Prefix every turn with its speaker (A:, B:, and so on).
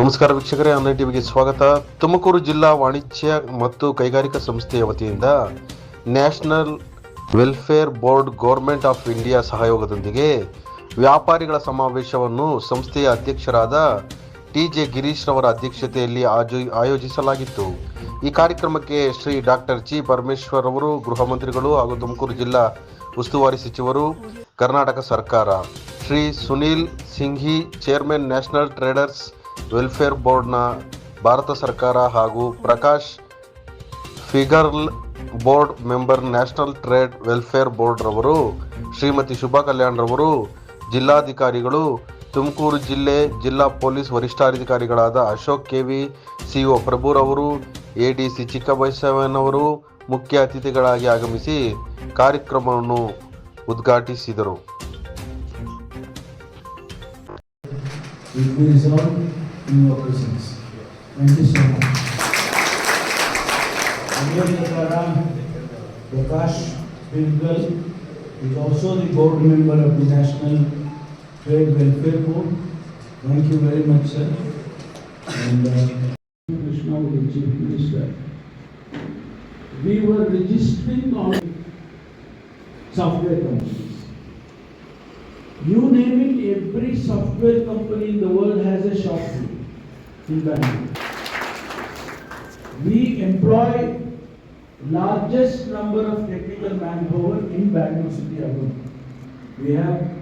A: ನಮಸ್ಕಾರ ವೀಕ್ಷಕರೇ ಆನ್ಲೈನ್ ಟಿವಿಗೆ ಸ್ವಾಗತ. ತುಮಕೂರು ಜಿಲ್ಲಾ ವಾಣಿಜ್ಯ ಮತ್ತು ಕೈಗಾರಿಕಾ ಸಂಸ್ಥೆಯ ವತಿಯಿಂದ national welfare board government of India ಸಹಯೋಗದೊಂದಿಗೆ ವ್ಯಾಪಾರಿಗಳ ಸಮಾವೇಶವನ್ನು ಸಂಸ್ಥೆಯ ಅಧ್ಯಕ್ಷರಾದ ಟಿ ಜೆ ಗಿರೀಶ್ ರವರ ಅಧ್ಯಕ್ಷತೆಯಲ್ಲಿ ಆಯೋಜಿಸಲಾಗಿತ್ತು. ಈ ಕಾರ್ಯಕ್ರಮಕ್ಕೆ ಶ್ರೀ ಡಾಕ್ಟರ್ ಜಿ ಪರಮೇಶ್ವರ್ ಅವರು, ಗೃಹ ಮಂತ್ರಿಗಳು ಹಾಗೂ ತುಮಕೂರು ಜಿಲ್ಲಾ ಉಸ್ತುವಾರಿ ಸಚಿವರು, ಕರ್ನಾಟಕ ಸರ್ಕಾರ. Shri Sunil Singhi chairman national traders welfare ಬೋರ್ಡ್ನ ಭಾರತ ಸರ್ಕಾರ ಹಾಗೂ Prakash ಫಿಗರ್ಲ್ board member national trade welfare ಬೋರ್ಡ್ರವರು Shrimati Shubha Kalyan ರವರು, ಜಿಲ್ಲಾಧಿಕಾರಿಗಳು, ತುಮಕೂರು ಜಿಲ್ಲೆ ಜಿಲ್ಲಾ ಪೊಲೀಸ್ ವರಿಷ್ಠಾಧಿಕಾರಿಗಳಾದ ಅಶೋಕ್ ಕೆವಿ ಒ ಪ್ರಭುರವರು ಎ ಡಿ ಸಿ ಚಿಕ್ಕಬೈಸವನವರು ಮುಖ್ಯ ಅತಿಥಿಗಳಾಗಿ ಆಗಮಿಸಿ ಕಾರ್ಯಕ್ರಮವನ್ನು ಉದ್ಘಾಟಿಸಿದರು.
B: In your presence. Thank you so much. Prakash Pingal is also the board member of the National Trade Welfare Board. Thank you very much, sir. And uh, Krishna, the Chief Minister. We were registering on software companies. You name it, every software company in the world has a shop We employ largest number of technical manpower in Bangalore city alone. We have